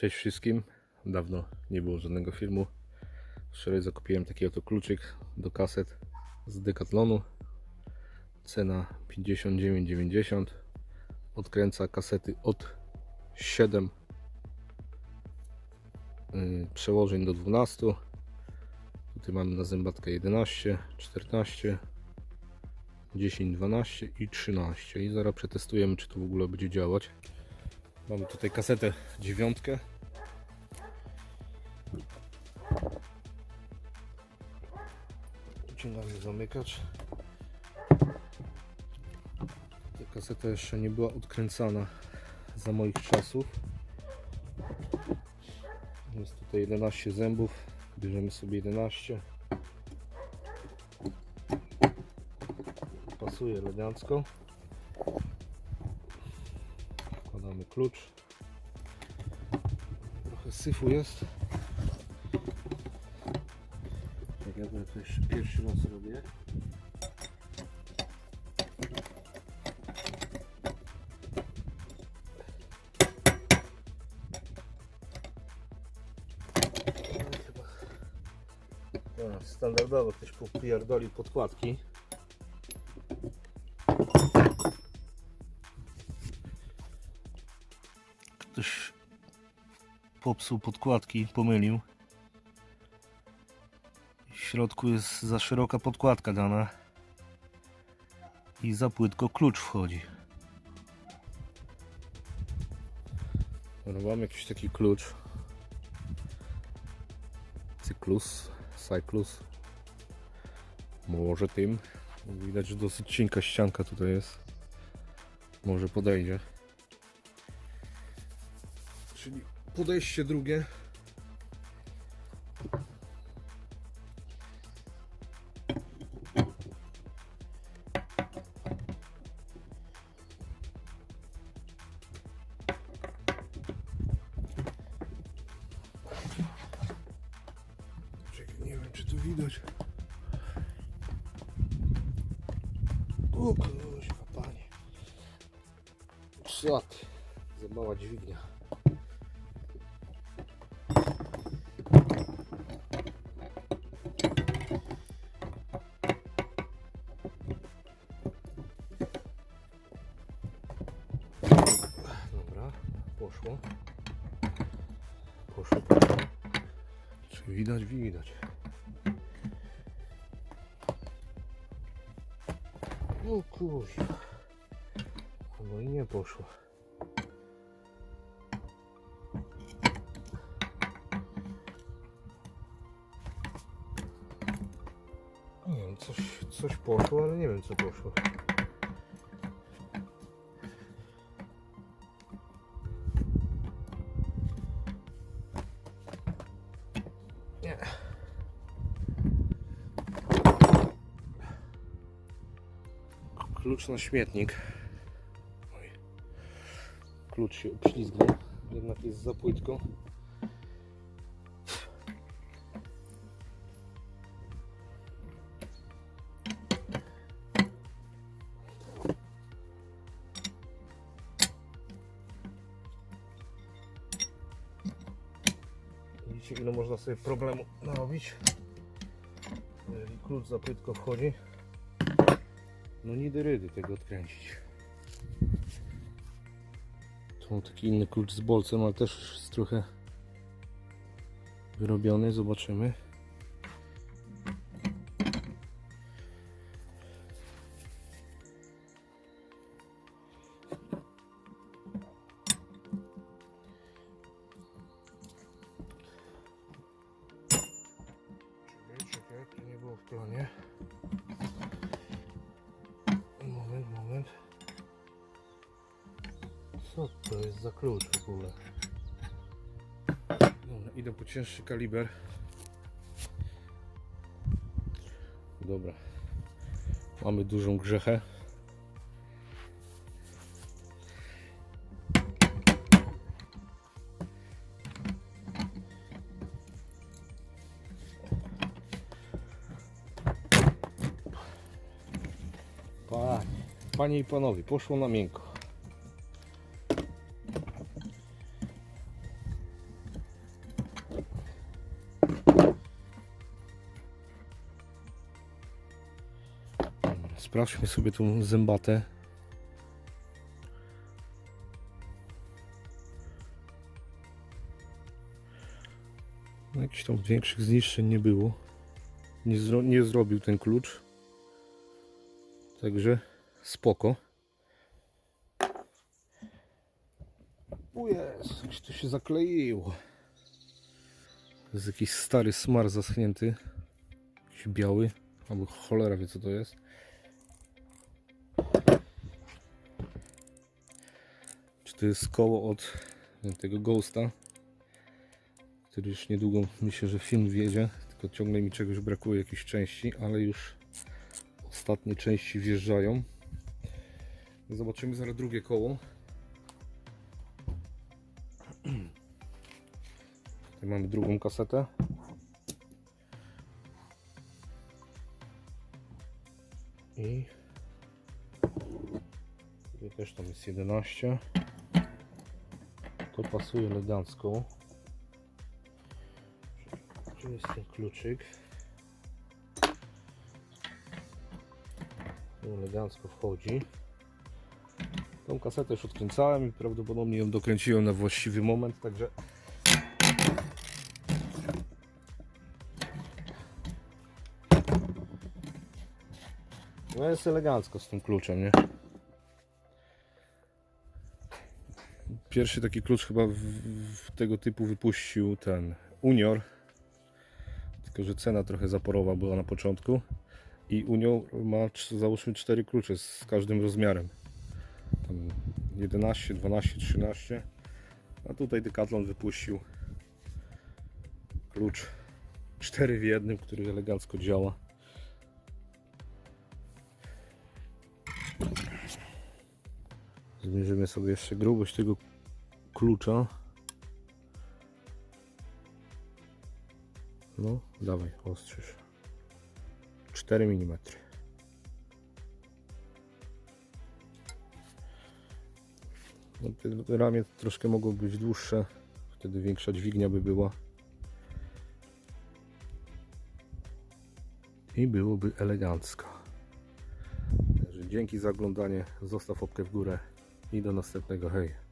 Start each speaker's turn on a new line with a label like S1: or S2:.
S1: Cześć wszystkim. Dawno nie było żadnego filmu. Wczoraj zakupiłem taki oto kluczyk do kaset z Decathlonu. Cena 59,90. Odkręca kasety od 7 yy, przełożeń do 12. Tutaj mamy na zębatkę 11, 14, 10, 12 i 13. I zaraz przetestujemy, czy to w ogóle będzie działać. Mamy tutaj kasetę dziewiątkę. Wyciągamy zamykacz. Ta kaseta jeszcze nie była odkręcana za moich czasów. Jest tutaj 11 zębów. Bierzemy sobie 11. Pasuje elegancko. Wkładamy klucz. Trochę syfu jest. Też pierwszy raz robię. No Standardowo ktoś popierdolił podkładki. Ktoś popsuł podkładki, pomylił. Środku jest za szeroka podkładka dana. I za płytko klucz wchodzi. Dobra, Mam jakiś taki klucz. Cyklus, Cyklus. Może tym. Widać, że dosyć cienka ścianka tutaj jest. Może podejdzie. Czyli podejście drugie. Widać. O kuźwa, panie. Ty? Za mała dźwignia. Dobra, poszło. Poszło, poszło. Czy widać? Widać. O kurwa. No i nie poszło. Nie wiem, coś, coś poszło, ale nie wiem co poszło. Klucz na śmietnik. Oj. Klucz się obślizgnął. Jednak jest za płytko. Widzicie ile można sobie problemu narobić. Jeżeli klucz za płytko wchodzi. No nie rydy tego odkręcić. Tu mam taki inny klucz z bolcem, ale też jest trochę wyrobiony. Zobaczymy. Czekaj, czekaj, to nie było w tronie. Co to jest za klucz w ogóle? Dobra, idę po cięższy kaliber. Dobra. Mamy dużą grzechę. Panie, i panowie, poszło na miękko. Sprawdźmy sobie tą zębatę. No, jakichś tam większych zniszczeń nie było. Nie, zro nie zrobił ten klucz. Także spoko. O jest, jak to się zakleiło. To jest jakiś stary smar zaschnięty. Jakiś biały. Albo cholera wie co to jest. To jest koło od tego Ghosta? Który już niedługo myślę, że film wjedzie. Tylko ciągle mi czegoś brakuje, jakiejś części, ale już ostatnie części wjeżdżają. Zobaczymy zaraz drugie koło. Tutaj mamy drugą kasetę. I tutaj też tam jest 11. To pasuje elegancko. Tu jest ten kluczyk. Elegancko wchodzi. Tą kasetę już odkręcałem i prawdopodobnie ją dokręciłem na właściwy moment, także No jest elegancko z tym kluczem, nie? Pierwszy taki klucz chyba w, w tego typu wypuścił ten Unior. Tylko, że cena trochę zaporowa była na początku. I Unior ma załóżmy 4 klucze z każdym rozmiarem. Tam 11, 12, 13. A tutaj Decathlon wypuścił klucz 4 w jednym, który elegancko działa. Zmierzymy sobie jeszcze grubość tego klucza. No, dawaj, ostrzyż. 4 mm. No, te- ramię troszkę mogą być dłuższe, wtedy większa dźwignia by była. I byłoby elegancko. Także dzięki za oglądanie, zostaw łapkę w górę i do następnego hej.